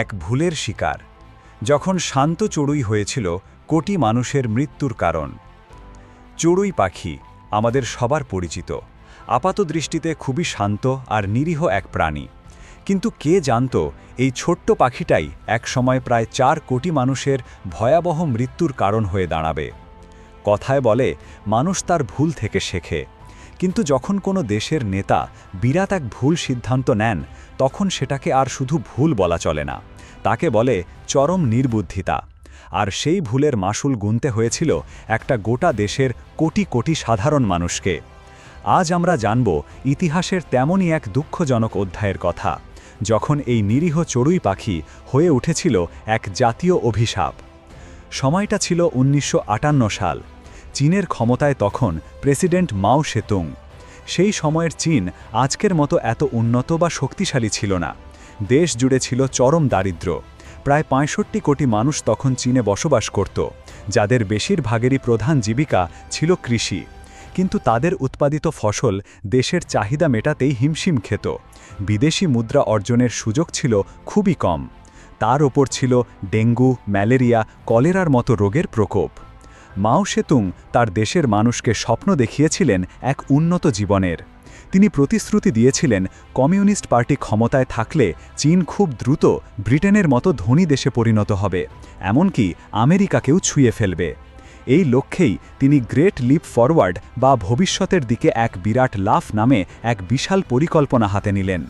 এক ভুলের শিকার, যখন শান্ত চড়ুই হয়েছিল কোটি মানুষের মৃত্যুর কারণ। চড়ুই পাখি আমাদের সবার পরিচিত, আপাত দৃষ্টিতে খুবই শান্ত আর নিরীহ এক প্রাণী। কিন্তু কে জানত, এই ছোট্ট পাখিটাই একসময় প্রায় চার কোটি মানুষের ভয়াবহ মৃত্যুর কারণ হয়ে দাঁড়াবে। কথায় বলে, মানুষ তার ভুল থেকে শেখে। কিন্তু যখন কোনো দেশের নেতা বিরাট এক ভুল সিদ্ধান্ত নেন, তখন সেটাকে আর শুধু ভুল বলা চলে না। তাকে বলে চরম নির্বুদ্ধিতা। আর সেই ভুলের মাসুল গুনতে হয়েছিল একটা গোটা দেশের কোটি কোটি সাধারণ মানুষকে। আজ আমরা জানব ইতিহাসের তেমনই এক দুঃখজনক অধ্যায়ের কথা, যখন এই নিরীহ চড়ুই পাখি হয়ে উঠেছিল এক জাতীয় অভিশাপ। সময়টা ছিল উনিশশো আটান্ন সাল। চীনের ক্ষমতায় তখন প্রেসিডেন্ট মাও সেতুং। সেই সময়ের চীন আজকের মতো এত উন্নত বা শক্তিশালী ছিল না। দেশ জুড়ে ছিল চরম দারিদ্র্য। প্রায় পঁয়ষট্টি কোটি মানুষ তখন চীনে বসবাস করত, যাদের বেশিরভাগেরই প্রধান জীবিকা ছিল কৃষি। কিন্তু তাদের উৎপাদিত ফসল দেশের চাহিদা মেটাতেই হিমশিম খেত। বিদেশি মুদ্রা অর্জনের সুযোগ ছিল খুবই কম। তার ওপর ছিল ডেঙ্গু, ম্যালেরিয়া, কলেরার মতো রোগের প্রকোপ। মাও সেতুং তার দেশের মানুষকে স্বপ্ন দেখিয়েছিলেন এক উন্নত জীবনের। তিনি প্রতিশ্রুতি দিয়েছিলেন, কমিউনিস্ট পার্টি ক্ষমতায় থাকলে চীন খুব দ্রুত ব্রিটেনের মতো ধনী দেশে পরিণত হবে, এমনকি আমেরিকাকেও ছুঁয়ে ফেলবে। এই লক্ষ্যেই তিনি গ্রেট লিপ ফরওয়ার্ড বা ভবিষ্যতের দিকে এক বিরাট লাফ নামে এক বিশাল পরিকল্পনা হাতে নিলেন।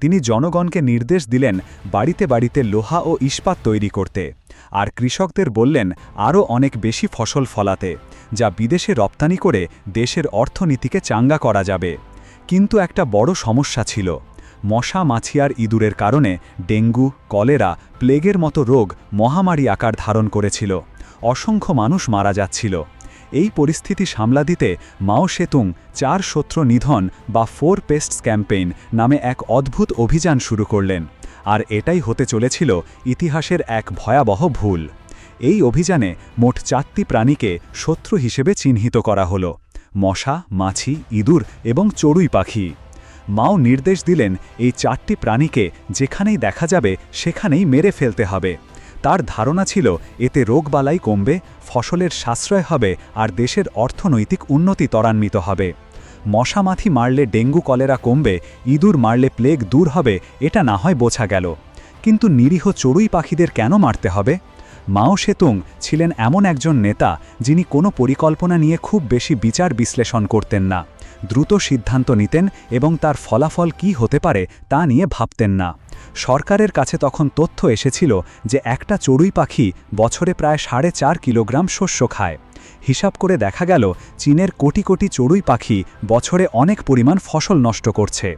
তিনি জনগণকে নির্দেশ দিলেন বাড়িতে বাড়িতে লোহা ও ইস্পাত তৈরি করতে। আর কৃষকদের বললেন, আরও অনেক বেশি ফসল ফলাতে, যা বিদেশে রপ্তানি করে দেশের অর্থনীতিকে চাঙ্গা করা যাবে। কিন্তু একটা বড় সমস্যা ছিল। মশা মাছিয়ার ইঁদুরের কারণে ডেঙ্গু, কলেরা, প্লেগের মতো রোগ মহামারী আকার ধারণ করেছিল। অসংখ্য মানুষ মারা যাচ্ছিল। এই পরিস্থিতি সামলা দিতে মাও সেতুং চার শত্রু নিধন বা ফোর পেস্টস ক্যাম্পেইন নামে এক অদ্ভুত অভিযান শুরু করলেন। আর এটাই হতে চলেছিল ইতিহাসের এক ভয়াবহ ভুল। এই অভিযানে মোট চারটি প্রাণীকে শত্রু হিসেবে চিহ্নিত করা হলো। মশা, মাছি, ইঁদুর এবং চড়ুই পাখি। মাও নির্দেশ দিলেন এই চারটি প্রাণীকে যেখানেই দেখা যাবে সেখানেই মেরে ফেলতে হবে। তার ধারণা ছিল, এতে রোগবালাই কমবে, ফসলের সাশ্রয় হবে, আর দেশের অর্থনৈতিক উন্নতি ত্বরান্বিত হবে। মশামাথি মারলে ডেঙ্গু কলেরা কমবে, ইঁদুর মারলে প্লেগ দূর হবে, এটা না হয় বোঝা গেল। কিন্তু নিরীহ চড়ুই পাখিদের কেন মারতে হবে? মাও সেতুং ছিলেন এমন একজন নেতা, যিনি কোনো পরিকল্পনা নিয়ে খুব বেশি বিচার বিশ্লেষণ করতেন না। দ্রুত সিদ্ধান্ত নিতেন এবং তার ফলাফল কি হতে পারে তা নিয়ে ভাবতেন না। সরকারের কাছে তখন তথ্য এসেছিল যে একটা চড়ুই পাখি বছরে প্রায় সাড়ে চার কিলোগ্রাম শস্য খায়। হিসাব করে দেখা গেল, চীনের কোটি কোটি চড়ুই পাখি বছরে অনেক পরিমাণ ফসল নষ্ট করছে।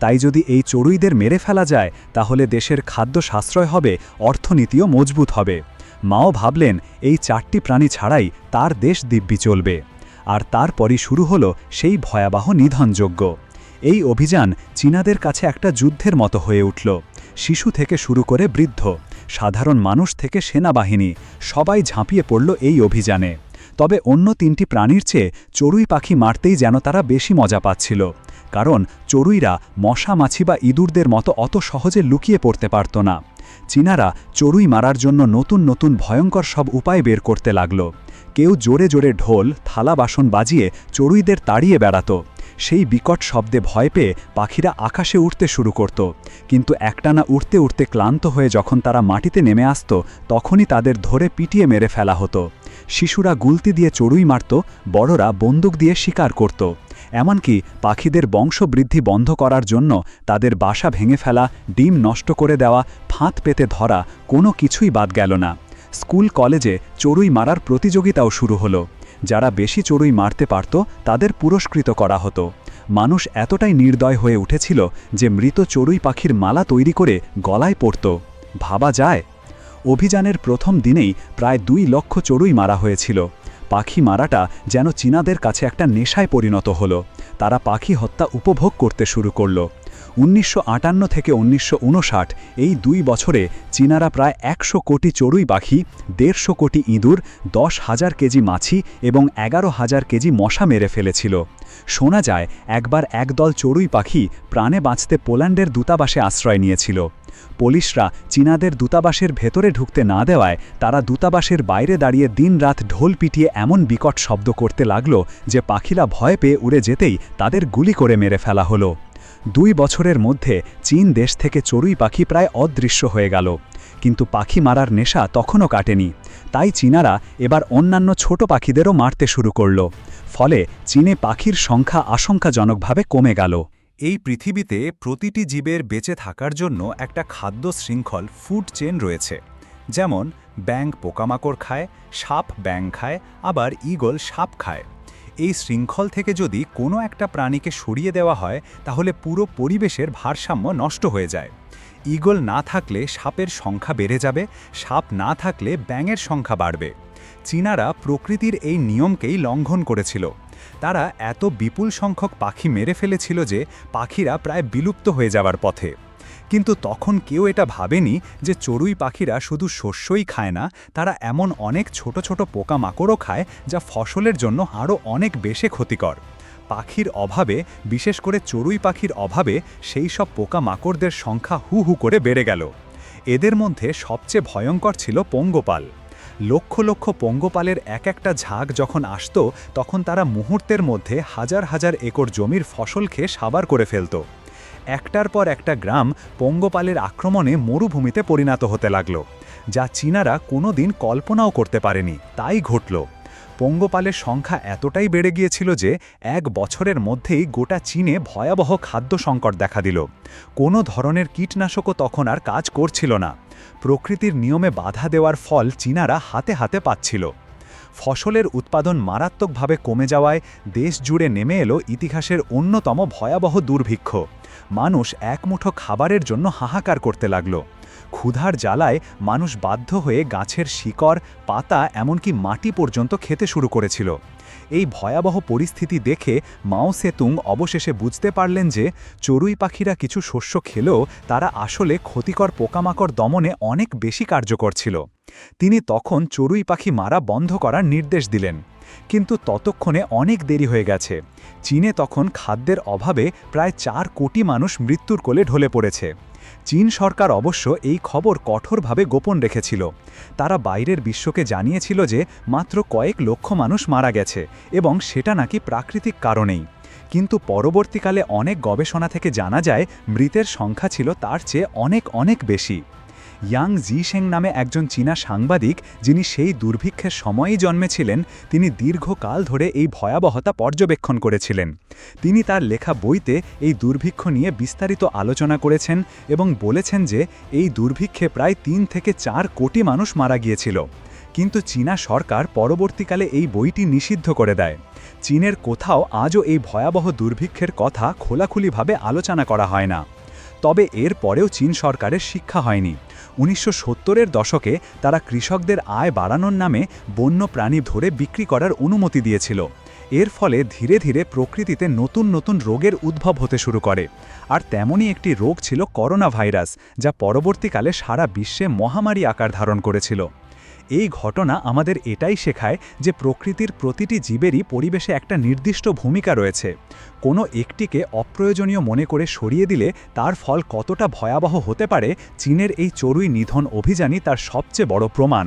তাই যদি এই চড়ুইদের মেরে ফেলা যায়, তাহলে দেশের খাদ্য সাশ্রয় হবে, অর্থনীতিও মজবুত হবে। মাও ভাবলেন, এই চারটি প্রাণী ছাড়াই তার দেশ দিব্যি চলবে। আর তারপরই শুরু হলো সেই ভয়াবহ নিধনযোগ্য এই অভিযান চীনাদের কাছে একটা যুদ্ধের মতো হয়ে উঠল। শিশু থেকে শুরু করে বৃদ্ধ, সাধারণ মানুষ থেকে সেনাবাহিনী, সবাই ঝাঁপিয়ে পড়ল এই অভিযানে। তবে অন্য তিনটি প্রাণীর চেয়ে চড়ুই পাখি মারতেই যেন তারা বেশি মজা পাচ্ছিল। কারণ চড়ুইরা মশা, মাছি বা ইঁদুরদের মতো অত সহজে লুকিয়ে পড়তে পারত না। চীনারা চড়ুই মারার জন্য নতুন নতুন ভয়ঙ্কর সব উপায় বের করতে লাগল। কেউ জোরে জোরে ঢোল, থালা বাসন বাজিয়ে চড়ুইদের তাড়িয়ে বেড়াত। সেই বিকট শব্দে ভয় পেয়ে পাখিরা আকাশে উঠতে শুরু করত। কিন্তু একটানা উঠতে উঠতে ক্লান্ত হয়ে যখন তারা মাটিতে নেমে আসত, তখনই তাদের ধরে পিটিয়ে মেরে ফেলা হতো। শিশুরা গুলতি দিয়ে চড়ুই মারত, বড়রা বন্দুক দিয়ে শিকার করত। এমনকি পাখিদের বংশবৃদ্ধি বন্ধ করার জন্য তাদের বাসা ভেঙে ফেলা, ডিম নষ্ট করে দেওয়া ফাঁত পেতে ধরা কোনো কিছুই বাদ গেল না। স্কুল কলেজে চড়ুই মারার প্রতিযোগিতাও শুরু হলো। যারা বেশি চড়ুই মারতে পারত, তাদের পুরস্কৃত করা হতো। মানুষ এতটাই নির্দয় হয়ে উঠেছিল যে মৃত চড়ুই পাখির মালা তৈরি করে গলায় পড়ত ভাবা যায়? অভিযানের প্রথম দিনেই প্রায় দুই লক্ষ চড়ুই মারা হয়েছিল। পাখি মারাটা যেন চীনাদের কাছে একটা নেশায় পরিণত হলো। তারা পাখি হত্যা উপভোগ করতে শুরু করল। উনিশশো আটান্ন থেকে উনিশশো উনষাট, এই দুই বছরে চীনারা প্রায় একশো কোটি চড়ুই পাখি, দেড়শো কোটি ইঁদুর, দশ হাজার কেজি মাছি এবং এগারো হাজার কেজি মশা মেরে ফেলেছিল। শোনা যায়, একবার একদল চড়ুই পাখি প্রাণে বাঁচতে পোল্যান্ডের দূতাবাসে আশ্রয় নিয়েছিল। পুলিশরা চীনাদের দূতাবাসের ভেতরে ঢুকতে না দেওয়ায় তারা দূতাবাসের বাইরে দাঁড়িয়ে দিনরাত ঢোল পিটিয়ে এমন বিকট শব্দ করতে লাগল যে পাখিরা ভয় পেয়ে উড়ে যেতেই তাদের গুলি করে মেরে ফেলা হলো। দুই বছরের মধ্যে চীন দেশ থেকে চড়ুই পাখি প্রায় অদৃশ্য হয়ে গেল। কিন্তু পাখি মারার নেশা তখনও কাটেনি। তাই চীনারা এবার অন্যান্য ছোট পাখিদেরও মারতে শুরু করল। ফলে চীনে পাখির সংখ্যা আশঙ্কাজনকভাবে কমে গেল। এই পৃথিবীতে প্রতিটি জীবের বেঁচে থাকার জন্য একটা খাদ্য শৃঙ্খল ফুড চেন রয়েছে। যেমন, ব্যাঙ পোকামাকড় খায়, সাপ ব্যাঙ খায়, আবার ঈগল সাপ খায়। এই শৃঙ্খল থেকে যদি কোনো একটা প্রাণীকে সরিয়ে দেওয়া হয়, তাহলে পুরো পরিবেশের ভারসাম্য নষ্ট হয়ে যায়। ঈগল না থাকলে সাপের সংখ্যা বেড়ে যাবে, সাপ না থাকলে ব্যাঙের সংখ্যা বাড়বে। চীনারা প্রকৃতির এই নিয়মকেই লঙ্ঘন করেছিল। তারা এত বিপুল সংখ্যক পাখি মেরে ফেলেছিল যে পাখিরা প্রায় বিলুপ্ত হয়ে যাওয়ার পথে। কিন্তু তখন কেউ এটা ভাবেনি যে চড়ুই পাখিরা শুধু শস্যই খায় না, তারা এমন অনেক ছোট ছোট পোকামাকড়ও খায় যা ফসলের জন্য আরও অনেক বেশি ক্ষতিকর। পাখির অভাবে, বিশেষ করে চড়ুই পাখির অভাবে, সেই সব পোকামাকড়দের সংখ্যা হু হু করে বেড়ে গেল। এদের মধ্যে সবচেয়ে ভয়ঙ্কর ছিল পঙ্গপাল। লক্ষ লক্ষ পঙ্গপালের এক একটা ঝাঁক যখন আসত, তখন তারা মুহূর্তের মধ্যে হাজার হাজার একর জমির ফসল খেয়ে সাবার করে ফেলত। একটার পর একটা গ্রাম পঙ্গপালের আক্রমণে মরুভূমিতে পরিণত হতে লাগল, যা চীনারা কোনো দিন কল্পনাও করতে পারেনি, তাই ঘটল। পঙ্গপালের সংখ্যা এতটাই বেড়ে গিয়েছিল যে এক বছরের মধ্যেই গোটা চীনে ভয়াবহ খাদ্য সংকট দেখা দিল। কোনো ধরনের কীটনাশকও তখন আর কাজ করছিল না। প্রকৃতির নিয়মে বাধা দেওয়ার ফল চীনারা হাতে হাতে পাচ্ছিল। ফসলের উৎপাদন মারাত্মকভাবে কমে যাওয়ায় দেশ জুড়ে নেমে এলো ইতিহাসের অন্যতম ভয়াবহ দুর্ভিক্ষ। মানুষ একমুঠো খাবারের জন্য হাহাকার করতে লাগল। ক্ষুধার জ্বালায় মানুষ বাধ্য হয়ে গাছের শিকড়, পাতা, এমনকি মাটি পর্যন্ত খেতে শুরু করেছিল। এই ভয়াবহ পরিস্থিতি দেখে মাও সেতুং অবশেষে বুঝতে পারলেন যে চড়ুই পাখিরা কিছু শস্য খেলেও তারা আসলে ক্ষতিকর পোকামাকড় দমনে অনেক বেশি কার্যকর ছিল। তিনি তখন চড়ুই পাখি মারা বন্ধ করার নির্দেশ দিলেন। কিন্তু ততক্ষণে অনেক দেরি হয়ে গেছে। চীনে তখন খাদ্যের অভাবে প্রায় চার কোটি মানুষ মৃত্যুর কোলে ঢলে পড়েছে। চীন সরকার অবশ্য এই খবর কঠোরভাবে গোপন রেখেছিল। তারা বাইরের বিশ্বকে জানিয়েছিল যে মাত্র কয়েক লক্ষ মানুষ মারা গেছে এবং সেটা নাকি প্রাকৃতিক কারণেই। কিন্তু পরবর্তীকালে অনেক গবেষণা থেকে জানা যায়, মৃতের সংখ্যা ছিল তার চেয়ে অনেক অনেক বেশি। ইয়াং জিশেং নামে একজন চীনা সাংবাদিক, যিনি সেই দুর্ভিক্ষের সময়ই জন্মেছিলেন, তিনি দীর্ঘকাল ধরে এই ভয়াবহতা পর্যবেক্ষণ করেছিলেন। তিনি তার লেখা বইতে এই দুর্ভিক্ষ নিয়ে বিস্তারিত আলোচনা করেছেন এবং বলেছেন যে এই দুর্ভিক্ষে প্রায় তিন থেকে চার কোটি মানুষ মারা গিয়েছিল। কিন্তু চীনা সরকার পরবর্তীকালে এই বইটি নিষিদ্ধ করে দেয়। চীনের কোথাও আজও এই ভয়াবহ দুর্ভিক্ষের কথা খোলাখুলিভাবে আলোচনা করা হয় না। তবে এর পরেও চীন সরকারের শিক্ষা হয়নি। উনিশশো সত্তরের দশকে তারা কৃষকদের আয় বাড়ানোর নামে বন্য প্রাণী ধরে বিক্রি করার অনুমতি দিয়েছিল। এর ফলে ধীরে ধীরে প্রকৃতিতে নতুন নতুন রোগের উদ্ভব হতে শুরু করে। আর তেমনই একটি রোগ ছিল করোনা ভাইরাস যা পরবর্তীকালে সারা বিশ্বে মহামারী আকার ধারণ করেছিল। এই ঘটনা আমাদের এটাই শেখায় যে প্রকৃতির প্রতিটি জীবেরই পরিবেশে একটা নির্দিষ্ট ভূমিকা রয়েছে। কোনো একটিকে অপ্রয়োজনীয় মনে করে সরিয়ে দিলে তার ফল কতটা ভয়াবহ হতে পারে, চীনের এই চড়ুই নিধন অভিযানই তার সবচেয়ে বড় প্রমাণ।